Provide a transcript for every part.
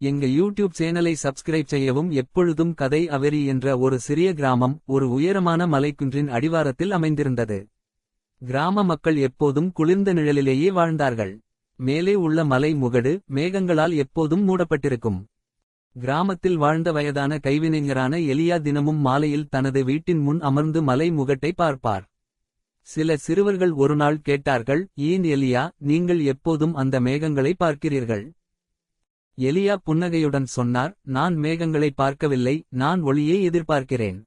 எங்க யூடியூப் சேனலை சப்ஸ்கிரைப் செய்யவும் எப்பொழுதும் கதை அவெரி என்ற ஒரு சிறிய கிராமம் ஒரு உயரமான மலைக்குன்றின் அடிவாரத்தில் அமைந்திருந்தது. கிராம மக்கள் எப்போதும் குளிர்ந்த நிழலிலேயே வாழ்ந்தார்கள். மேலே உள்ள மலை முகடு மேகங்களால் எப்போதும் மூடப்பட்டிருக்கும். கிராமத்தில் வாழ்ந்த வயதான கைவினைஞரான எலியா தினமும் மாலையில் தனது வீட்டின் முன் அமர்ந்து மலை முகட்டை பார்ப்பார். சில சிறுவர்கள் ஒருநாள் கேட்டார்கள் ஏன் எலியா நீங்கள் எப்போதும் அந்த மேகங்களை பார்க்கிறீர்கள். எலியா புன்னகையுடன் சொன்னார் நான் மேகங்களை பார்க்கவில்லை நான் ஒளியை எதிர்பார்க்கிறேன்.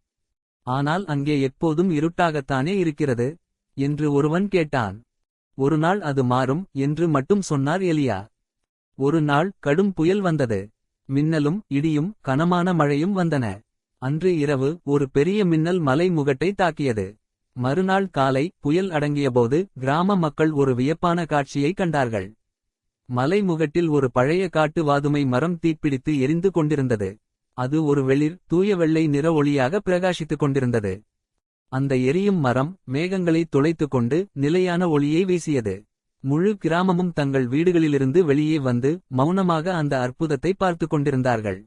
ஆனால் அங்கே எப்போதும் இருட்டாகத்தானே இருக்கிறது. என்று ஒருவன் கேட்டான். ஒருநாள் அது மாறும் என்று மட்டும் சொன்னார் எலியா. ஒரு நாள் கடும் புயல் வந்தது. மின்னலும் இடியும் கனமான மழையும் வந்தன. அன்று இரவு ஒரு பெரிய மின்னல் மலை முகட்டை தாக்கியது. மறுநாள் காலை புயல் அடங்கியபோது கிராம மக்கள் ஒரு வியப்பான காட்சியை கண்டார்கள். மலை முகட்டில் ஒரு பழைய காட்டு வாதுமை மரம் தீப்பிடித்து எரிந்து கொண்டிருந்தது. அது ஒரு வெளிர் தூய வெள்ளை நிற ஒளியாக பிரகாசித்துக் கொண்டிருந்தது. அந்த எரியும் மரம் மேகங்களை துளைத்துக் கொண்டு நிலையான ஒளியை வீசியது. முழு கிராமமும் தங்கள் வீடுகளிலிருந்து வெளியே வந்து மௌனமாக அந்த அற்புதத்தை பார்த்துக் கொண்டிருந்தார்கள்.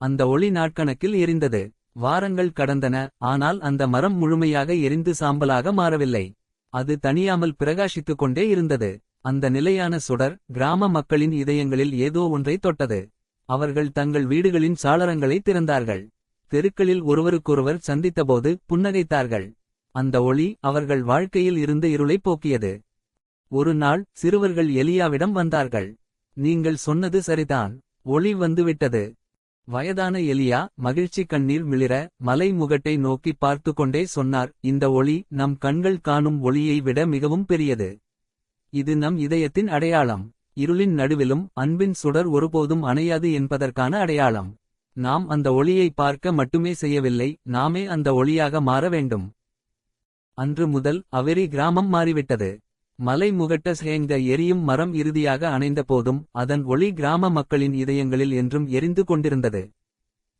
அந்த ஒளி நாட்கணக்கில் எரிந்தது. வாரங்கள் கடந்தன ஆனால் அந்த மரம் முழுமையாக எரிந்து சாம்பலாக மாறவில்லை. அது தனியாமல் பிரகாசித்துக் கொண்டே இருந்தது. அந்த நிலையான சுடர் கிராம மக்களின் இதயங்களில் ஏதோ ஒன்றை தொட்டது. அவர்கள் தங்கள் வீடுகளின் சாளரங்களை திறந்தார்கள். தெருக்களில் ஒருவருக்கொருவர் சந்தித்தபோது புன்னகைத்தார்கள். அந்த ஒளி அவர்கள் வாழ்க்கையில் இருந்த இருளை போக்கியது. ஒரு நாள் சிறுவர்கள் எலியாவிடம் வந்தார்கள். நீங்கள் சொன்னது சரிதான் ஒளி வந்துவிட்டது. வயதான எலியா மகிழ்ச்சி கண்ணீர் மிளிர மலை முகட்டை நோக்கி பார்த்து கொண்டே சொன்னார் இந்த ஒளி நம் கண்கள் காணும் ஒளியை விட மிகவும் பெரியது. இது நம் இதயத்தின் அடையாளம். இருளின் நடுவிலும் அன்பின் சுடர் ஒருபோதும் அணையாது என்பதற்கான அடையாளம். நாம் அந்த ஒளியை பார்க்க மட்டுமே செய்யவில்லை நாமே அந்த ஒளியாக மாற வேண்டும். அன்று முதல் அவெரி கிராமம் மாறிவிட்டது. மலை முகட்ட சேர்ந்த எரியும் மரம் இறுதியாக அணைந்த போதும் அதன் ஒளி கிராம மக்களின் இதயங்களில் என்றும் எரிந்து கொண்டிருந்தது.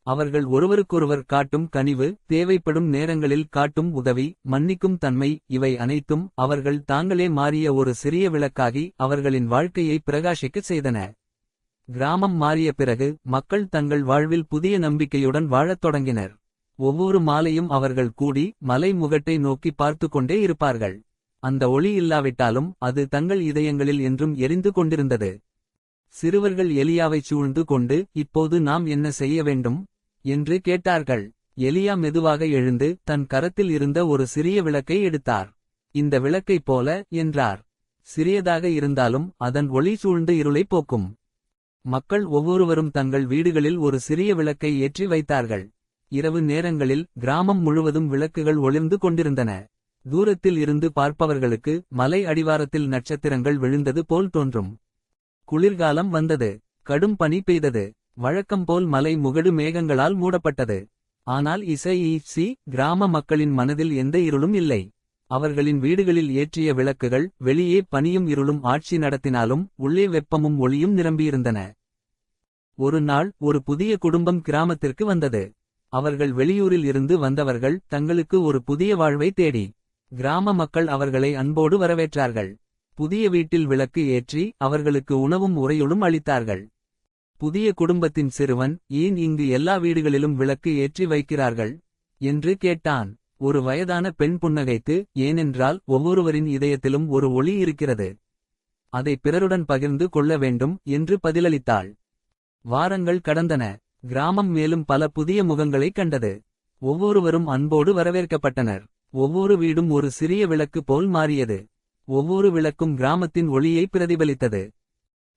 அவர்கள் ஒருவருக்கொருவர் காட்டும் கனிவு தேவைப்படும் நேரங்களில் காட்டும் உதவி மன்னிக்கும் தன்மை இவை அனைத்தும் அவர்கள் தாங்களே மாறிய ஒரு சிறிய விளக்காகி அவர்களின் வாழ்க்கையை பிரகாசிக்கச் செய்தன. கிராமம் மாறிய பிறகு மக்கள் தங்கள் வாழ்வில் புதிய நம்பிக்கையுடன் வாழத் தொடங்கினர். ஒவ்வொரு மாலையும் அவர்கள் கூடி மலை முகட்டை நோக்கி பார்த்து கொண்டே இருப்பார்கள். அந்த ஒளி இல்லாவிட்டாலும் அது தங்கள் இதயங்களில் என்றும் எரிந்து கொண்டிருந்தது. சிறுவர்கள் எலியாவைச் சூழ்ந்து கொண்டு இப்போது நாம் என்ன செய்ய வேண்டும். என்று கேட்டார்கள் எலியா மெதுவாக எழுந்து தன் கரத்தில் இருந்த ஒரு சிறிய விளக்கை எடுத்தார். இந்த விளக்கைப் போல என்றார். சிறியதாக இருந்தாலும் அதன் ஒளி சூழ்ந்து இருளை போக்கும். மக்கள் ஒவ்வொருவரும் தங்கள் வீடுகளில் ஒரு சிறிய விளக்கை ஏற்றி வைத்தார்கள். இரவு நேரங்களில் கிராமம் முழுவதும் விளக்குகள் ஒளிர்ந்து கொண்டிருந்தன. தூரத்தில் இருந்து பார்ப்பவர்களுக்கு மலை அடிவாரத்தில் நட்சத்திரங்கள் விழுந்தது போல் தோன்றும். குளிர்காலம் வந்தது கடும் பனி பெய்தது. வழக்கம் போல் மலை முகடு மேகங்களால் மூடப்பட்டது. ஆனால் இசைஇசி கிராம மக்களின் மனதில் எந்த இருளும் இல்லை. அவர்களின் வீடுகளில் ஏற்றிய விளக்குகள் வெளியே பனியும் இருளும் ஆட்சி நடத்தினாலும் உள்ளே வெப்பமும் ஒளியும் நிரம்பியிருந்தன. ஒரு நாள் ஒரு புதிய குடும்பம் கிராமத்திற்கு வந்தது. அவர்கள் வெளியூரில் இருந்து வந்தவர்கள் தங்களுக்கு ஒரு புதிய வாழ்வை தேடி. கிராம மக்கள் அவர்களை அன்போடு வரவேற்றார்கள். புதிய வீட்டில் விளக்கு ஏற்றி அவர்களுக்கு உணவும் உறையுளும் அளித்தார்கள். புதிய குடும்பத்தின் சிறுவன் ஏன் இங்கு எல்லா வீடுகளிலும் விளக்கு ஏற்றி வைக்கிறார்கள். என்று கேட்டான் ஒரு வயதான பெண் புன்னகைத்து ஏனென்றால் ஒவ்வொருவரின் இதயத்திலும் ஒரு ஒளி இருக்கிறது. அதை பிறருடன் பகிர்ந்து கொள்ள வேண்டும் என்று பதிலளித்தாள். வாரங்கள் கடந்தன கிராமம் மேலும் பல புதிய முகங்களைக் கண்டது. ஒவ்வொருவரும் அன்போடு வரவேற்கப்பட்டனர். ஒவ்வொரு வீடும் ஒரு சிறிய விளக்கு போல் மாறியது. ஒவ்வொரு விளக்கும் கிராமத்தின் ஒளியை பிரதிபலித்தது.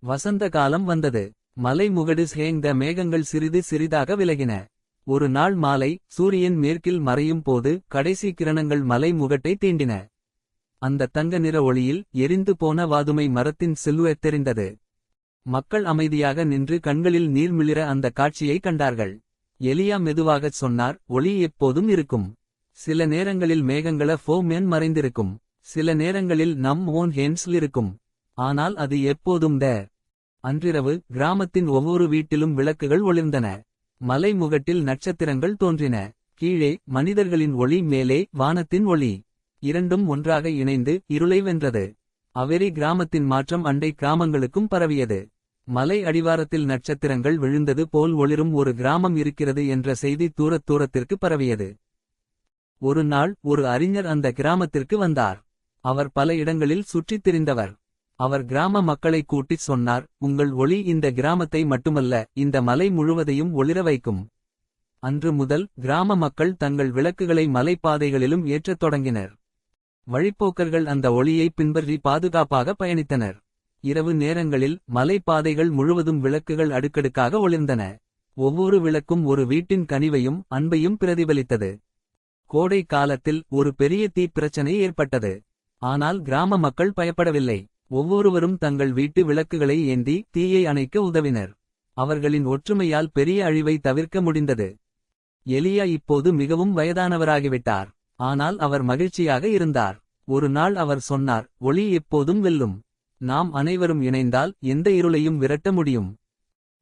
வசந்த காலம் வந்தது மலை முகடு சேய்ந்த மேகங்கள் சிறிது சிறிதாக விலகின. ஒரு நாள் மாலை சூரியன் மேற்கில் மறையும் போது கடைசி கிரணங்கள் மலை முகட்டை தீண்டின. அந்த தங்க நிற ஒளியில் எரிந்து போன வாதுமை மரத்தின் சில்லுவெத் தெரிந்தது. மக்கள் அமைதியாக நின்று கண்களில் நீர்மிளிர அந்த காட்சியை கண்டார்கள். எலியா மெதுவாகச் சொன்னார் ஒளி எப்போதும் இருக்கும். சில நேரங்களில் மேகங்கள ஃபோமேன் மறைந்திருக்கும். சில நேரங்களில் நம் ஓன் ஹேன்ஸ்ல் இருக்கும். ஆனால் அது எப்போதும் த. அன்றிரவு கிராமத்தின் ஒவ்வொரு வீட்டிலும் விளக்குகள் ஒளிர்ந்தன. மலை முகட்டில் நட்சத்திரங்கள் தோன்றின. கீழே மனிதர்களின் ஒளி மேலே வானத்தின் ஒளி. இரண்டும் ஒன்றாக இணைந்து இருளை வென்றது. அவெரி கிராமத்தின் மாற்றம் அண்டை கிராமங்களுக்கும் பரவியது. மலை அடிவாரத்தில் நட்சத்திரங்கள் விழுந்தது போல் ஒளிரும் ஒரு கிராமம் இருக்கிறது என்ற செய்தி தூரத் தூரத்திற்கு பரவியது ஒரு நாள் ஒரு அறிஞர் அந்த கிராமத்திற்கு வந்தார் அவர் பல இடங்களில் சுற்றித் திரிந்தவர் அவர் கிராம மக்களை கூட்டிச் சொன்னார் உங்கள் ஒளி இந்த கிராமத்தை மட்டுமல்ல இந்த மலை முழுவதையும் ஒளிர வைக்கும். அன்று முதல் கிராம மக்கள் தங்கள் விளக்குகளை மலைப்பாதைகளிலும் ஏற்றத் தொடங்கினர். வழிப்போக்கர்கள் அந்த ஒளியை பின்பற்றி பாதுகாப்பாக பயணித்தனர். இரவு நேரங்களில் மலைப்பாதைகள் முழுவதும் விளக்குகள் அடுக்கடுக்காக ஒளிர்ந்தன. ஒவ்வொரு விளக்கும் ஒரு வீட்டின் கனிவையும் அன்பையும் பிரதிபலித்தது. கோடை காலத்தில் ஒரு பெரிய தீ பிரச்சனை ஏற்பட்டது. ஆனால் கிராம மக்கள் பயப்படவில்லை. ஒவ்வொருவரும் தங்கள் வீட்டு விளக்குகளை ஏந்தி தீயை அணைக்க உதவினர். அவர்களின் ஒற்றுமையால் பெரிய அழிவை தவிர்க்க முடிந்தது. எலியா இப்போது மிகவும் வயதானவராகிவிட்டார். ஆனால் அவர் மகிழ்ச்சியாக இருந்தார். ஒரு நாள் அவர் சொன்னார் ஒளி எப்போதும் வெல்லும். நாம் அனைவரும் இணைந்தால் எந்த இருளையும் விரட்ட முடியும்.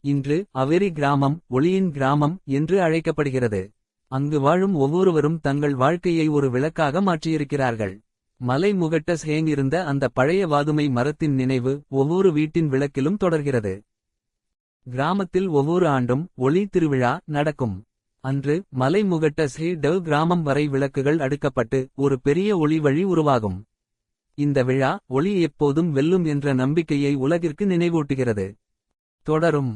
இன்று அவேரி கிராமம் ஒளியின் கிராமம் என்று அழைக்கப்படுகிறது. அங்கு வாழும் ஒவ்வொருவரும் தங்கள் வாழ்க்கையை ஒரு விளக்காக மாற்றியிருக்கிறார்கள். மலை முகட்ட சேங் இருந்த அந்த பழைய வாதுமை மரத்தின் நினைவு ஒவ்வொரு வீட்டின் விளக்கிலும் தொடர்கிறது. கிராமத்தில் ஒவ்வொரு ஆண்டும் ஒளி திருவிழா நடக்கும். அன்று மலை முகட்ட ஸ்ரீ டவ் கிராமம் வரை விளக்குகள் அடுக்கப்பட்டு ஒரு பெரிய ஒளி வழி உருவாகும். இந்த விழா ஒளி எப்போதும் வெல்லும் என்ற நம்பிக்கையை உலகிற்கு நினைவூட்டுகிறது. தொடரும்.